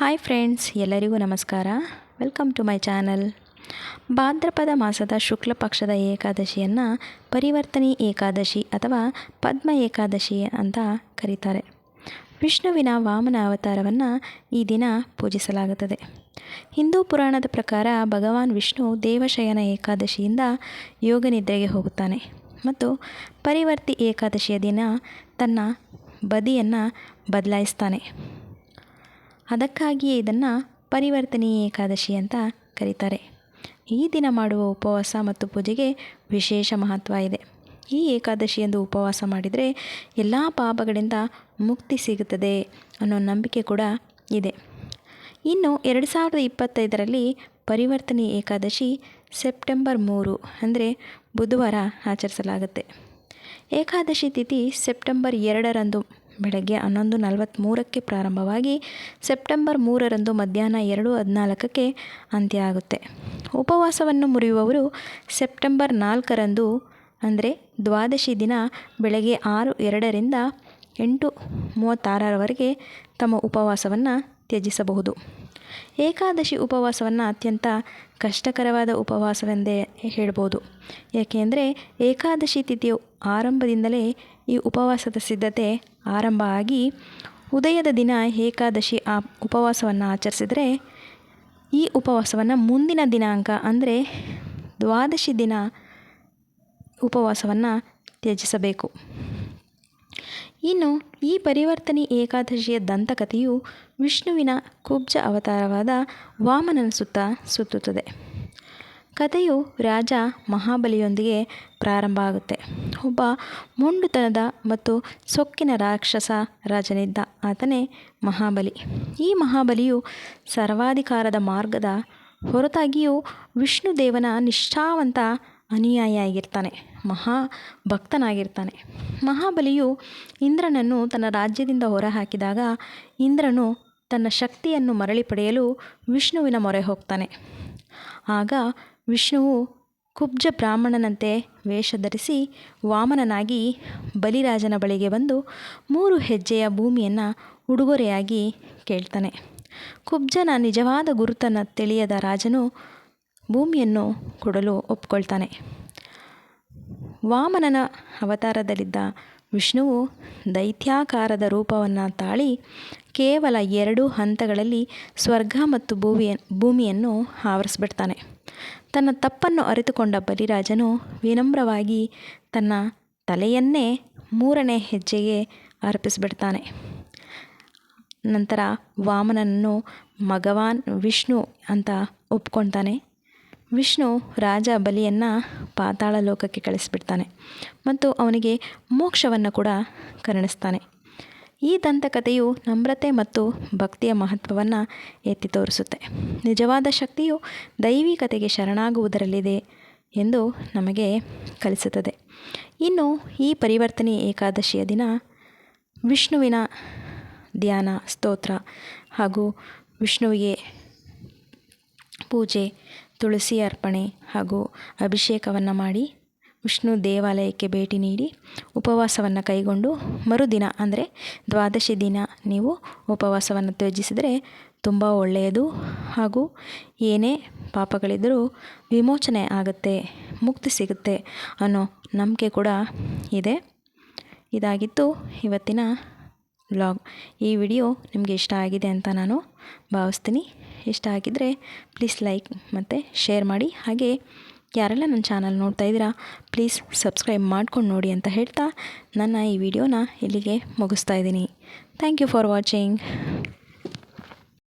Hi friends ಎಲ್ಲರಿಗೂ ನಮಸ್ಕಾರ. Welcome to my channel ಭಾದ್ರಪದ ಮಾಸದ ಶುಕ್ಲ ಪಕ್ಷದ ಏಕಾದಶಿಯನ್ನು ಪರಿವರ್ತನೆ ಏಕಾದಶಿ ಅಥವಾ ಪದ್ಮ ಏಕಾದಶಿ ಅಂತ ಕರೀತಾರೆ. ವಿಷ್ಣುವಿನ ವಾಮನ ಅವತಾರವನ್ನು ಈ ದಿನ ಪೂಜಿಸಲಾಗುತ್ತದೆ. ಹಿಂದೂ ಪುರಾಣದ ಪ್ರಕಾರ ಭಗವಾನ್ ವಿಷ್ಣು ದೇವಶಯನ ಏಕಾದಶಿಯಿಂದ ಯೋಗನಿದ್ರೆಗೆ ಹೋಗುತ್ತಾನೆ ಮತ್ತು ಪರಿವರ್ತಿ ಏಕಾದಶಿಯ ದಿನ ತನ್ನ ಬದಿಯನ್ನು ಬದಲಾಯಿಸ್ತಾನೆ. ಅದಕ್ಕಾಗಿಯೇ ಇದನ್ನು ಪರಿವರ್ತನೀಯ ಏಕಾದಶಿ ಅಂತ ಕರೀತಾರೆ. ಈ ದಿನ ಮಾಡುವ ಉಪವಾಸ ಮತ್ತು ಪೂಜೆಗೆ ವಿಶೇಷ ಮಹತ್ವ ಇದೆ. ಈ ಏಕಾದಶಿಯಂದು ಉಪವಾಸ ಮಾಡಿದರೆ ಎಲ್ಲ ಪಾಪಗಳಿಂದ ಮುಕ್ತಿ ಸಿಗುತ್ತದೆ ಅನ್ನೋ ನಂಬಿಕೆ ಕೂಡ ಇದೆ. ಇನ್ನು ಎರಡು ಸಾವಿರದ ಇಪ್ಪತ್ತೈದರಲ್ಲಿ ಪರಿವರ್ತನೆ ಏಕಾದಶಿ ಸೆಪ್ಟೆಂಬರ್ ಮೂರು ಅಂದರೆ ಬುಧವಾರ ಆಚರಿಸಲಾಗುತ್ತೆ. ಏಕಾದಶಿ ತಿಥಿ ಸೆಪ್ಟೆಂಬರ್ ಎರಡರಂದು ಬೆಳಗ್ಗೆ ಹನ್ನೊಂದು ನಲವತ್ತ್ಮೂರಕ್ಕೆ ಪ್ರಾರಂಭವಾಗಿ ಸೆಪ್ಟೆಂಬರ್ ಮೂರರಂದು ಮಧ್ಯಾಹ್ನ ಎರಡು ಹದಿನಾಲ್ಕಕ್ಕೆ ಅಂತ್ಯ ಆಗುತ್ತೆ ಉಪವಾಸವನ್ನು ಮುರಿಯುವವರು ಸೆಪ್ಟೆಂಬರ್ ನಾಲ್ಕರಂದು, ಅಂದರೆ ದ್ವಾದಶಿ ದಿನ ಬೆಳಗ್ಗೆ ಆರು ಎರಡರಿಂದ ಎಂಟು ಮೂವತ್ತಾರರವರೆಗೆ ತಮ್ಮ ಉಪವಾಸವನ್ನು ತ್ಯಜಿಸಬಹುದು. ಏಕಾದಶಿ ಉಪವಾಸವನ್ನು ಅತ್ಯಂತ ಕಷ್ಟಕರವಾದ ಉಪವಾಸವೆಂದೇ ಹೇಳ್ಬೋದು. ಏಕೆಂದರೆ ಏಕಾದಶಿ ತಿಥಿಯ ಆರಂಭದಿಂದಲೇ ಈ ಉಪವಾಸದ ಸಿದ್ಧತೆ ಆರಂಭ ಆಗಿ ಉದಯದ ದಿನ ಏಕಾದಶಿ ಆ ಉಪವಾಸವನ್ನು ಆಚರಿಸಿದರೆ ಈ ಉಪವಾಸವನ್ನು ಮುಂದಿನ ದಿನಾಂಕ ಅಂದರೆ ದ್ವಾದಶಿ ದಿನ ಉಪವಾಸವನ್ನು ತ್ಯಜಿಸಬೇಕು. ಇನ್ನು ಈ ಪರಿವರ್ತನೆ ಏಕಾದಶಿಯ ದಂತಕಥೆಯು ವಿಷ್ಣುವಿನ ಕುಬ್ಜ ಅವತಾರವಾದ ವಾಮನನ ಸುತ್ತ ಸುತ್ತುತ್ತದೆ. ಕಥೆಯು ರಾಜ ಮಹಾಬಲಿಯೊಂದಿಗೆ ಪ್ರಾರಂಭ ಆಗುತ್ತೆ. ಒಬ್ಬ ಮೊಂಡುತನದ ಮತ್ತು ಸೊಕ್ಕಿನ ರಾಕ್ಷಸ ರಾಜನಿದ್ದ ಆತನೇ ಮಹಾಬಲಿ. ಈ ಮಹಾಬಲಿಯು ಸರ್ವಾಧಿಕಾರದ ಮಾರ್ಗದ ಹೊರತಾಗಿಯೂ ವಿಷ್ಣುದೇವನ ನಿಷ್ಠಾವಂತ ಅನುಯಾಯಿಯಾಗಿರ್ತಾನೆ ಮಹಾ ಭಕ್ತನಾಗಿರ್ತಾನೆ ಮಹಾಬಲಿಯು ಇಂದ್ರನನ್ನು ತನ್ನ ರಾಜ್ಯದಿಂದ ಹೊರಹಾಕಿದಾಗ ಇಂದ್ರನು ತನ್ನ ಶಕ್ತಿಯನ್ನು ಮರಳಿ ಪಡೆಯಲು ವಿಷ್ಣುವಿನ ಮೊರೆ ಹೋಗ್ತಾನೆ. ಆಗ ವಿಷ್ಣುವು ಕುಬ್ಜ ಬ್ರಾಹ್ಮಣನಂತೆ ವೇಷ ಧರಿಸಿ ವಾಮನನಾಗಿ ಬಲಿರಾಜನ ಬಳಿಗೆ ಬಂದು ಮೂರು ಹೆಜ್ಜೆಯ ಭೂಮಿಯನ್ನು ಉಡುಗೊರೆಯಾಗಿ ಕೇಳ್ತಾನೆ. ಕುಬ್ಜನ ನಿಜವಾದ ಗುರುತನ್ನು ತಿಳಿಯದ ರಾಜನು ಭೂಮಿಯನ್ನು ಕೊಡಲು ಒಪ್ಕೊಳ್ತಾನೆ. ವಾಮನನ ಅವತಾರದಲ್ಲಿದ್ದ ವಿಷ್ಣುವು ದೈತ್ಯಾಕಾರದ ರೂಪವನ್ನು ತಾಳಿ ಕೇವಲ ಎರಡು ಹಂತಗಳಲ್ಲಿ ಸ್ವರ್ಗ ಮತ್ತು ಭೂಮಿಯ ಭೂಮಿಯನ್ನು ಆವರಿಸ್ಬಿಡ್ತಾನೆ. ತನ್ನ ತಪ್ಪನ್ನು ಅರಿತುಕೊಂಡ ಬಲಿರಾಜನು ವಿನಮ್ರವಾಗಿ ತನ್ನ ತಲೆಯನ್ನೇ ಮೂರನೇ ಹೆಜ್ಜೆಗೆ ಅರ್ಪಿಸಿಬಿಡ್ತಾನೆ. ನಂತರ ವಾಮನನ್ನು ಮಗವಾನ್ ವಿಷ್ಣು ಅಂತ ಒಪ್ಕೊಳ್ತಾನೆ. ವಿಷ್ಣು ರಾಜ ಬಲಿಯನ್ನು ಪಾತಾಳ ಲೋಕಕ್ಕೆ ಕಳಿಸಿಬಿಡ್ತಾನೆ ಮತ್ತು ಅವನಿಗೆ ಮೋಕ್ಷವನ್ನು ಕೂಡ ಕರುಣಿಸ್ತಾನೆ. ಈ ದಂತಕಥೆಯು ನಮ್ರತೆ ಮತ್ತು ಭಕ್ತಿಯ ಮಹತ್ವವನ್ನು ಎತ್ತಿ ತೋರಿಸುತ್ತೆ. ನಿಜವಾದ ಶಕ್ತಿಯು ದೈವಿಕತೆಗೆ ಶರಣಾಗುವುದರಲ್ಲಿದೆ ಎಂದು ನಮಗೆ ಕಲಿಸುತ್ತದೆ. ಇನ್ನು ಈ ಪರಿವರ್ತನೆ ಏಕಾದಶಿಯ ದಿನ ವಿಷ್ಣುವಿನ ಧ್ಯಾನ, ಸ್ತೋತ್ರ ಹಾಗೂ ವಿಷ್ಣುವಿಗೆ ಪೂಜೆ, ತುಳಸಿ ಅರ್ಪಣೆ ಹಾಗೂ ಅಭಿಷೇಕವನ್ನು ಮಾಡಿ ವಿಷ್ಣು ದೇವಾಲಯಕ್ಕೆ ಭೇಟಿ ನೀಡಿ ಉಪವಾಸವನ್ನು ಕೈಗೊಂಡು ಮರುದಿನ, ಅಂದರೆ ದ್ವಾದಶಿ ದಿನ, ನೀವು ಉಪವಾಸವನ್ನು ತ್ಯಜಿಸಿದರೆ ತುಂಬ ಒಳ್ಳೆಯದು. ಹಾಗೂ ಏನೇ ಪಾಪಗಳಿದ್ದರೂ ವಿಮೋಚನೆ ಆಗುತ್ತೆ, ಮುಕ್ತಿ ಸಿಗುತ್ತೆ ಅನ್ನೋ ನಂಬಿಕೆ ಕೂಡ ಇದೆ. ಇದಾಗಿತ್ತು ಇವತ್ತಿನ ವ್ಲಾಗ್. ಈ ವಿಡಿಯೋ ನಿಮಗೆ ಇಷ್ಟ ಆಗಿದೆ ಅಂತ ನಾನು ಭಾವಿಸ್ತೀನಿ. ಇಷ್ಟ ಆಗಿದ್ದರೆ ಪ್ಲೀಸ್ ಲೈಕ್ ಮತ್ತು ಶೇರ್ ಮಾಡಿ. ಹಾಗೆ ಯಾರೆಲ್ಲ ನನ್ನ ಚಾನಲ್ ನೋಡ್ತಾ ಇದ್ದೀರಾ ಪ್ಲೀಸ್ ಸಬ್ಸ್ಕ್ರೈಬ್ ಮಾಡ್ಕೊಂಡು ನೋಡಿ ಅಂತ ಹೇಳ್ತಾ ನನ್ನ ಈ ವಿಡಿಯೋನ ಇಲ್ಲಿಗೆ ಮುಗಿಸ್ತಾ ಇದ್ದೀನಿ. Thank you for watching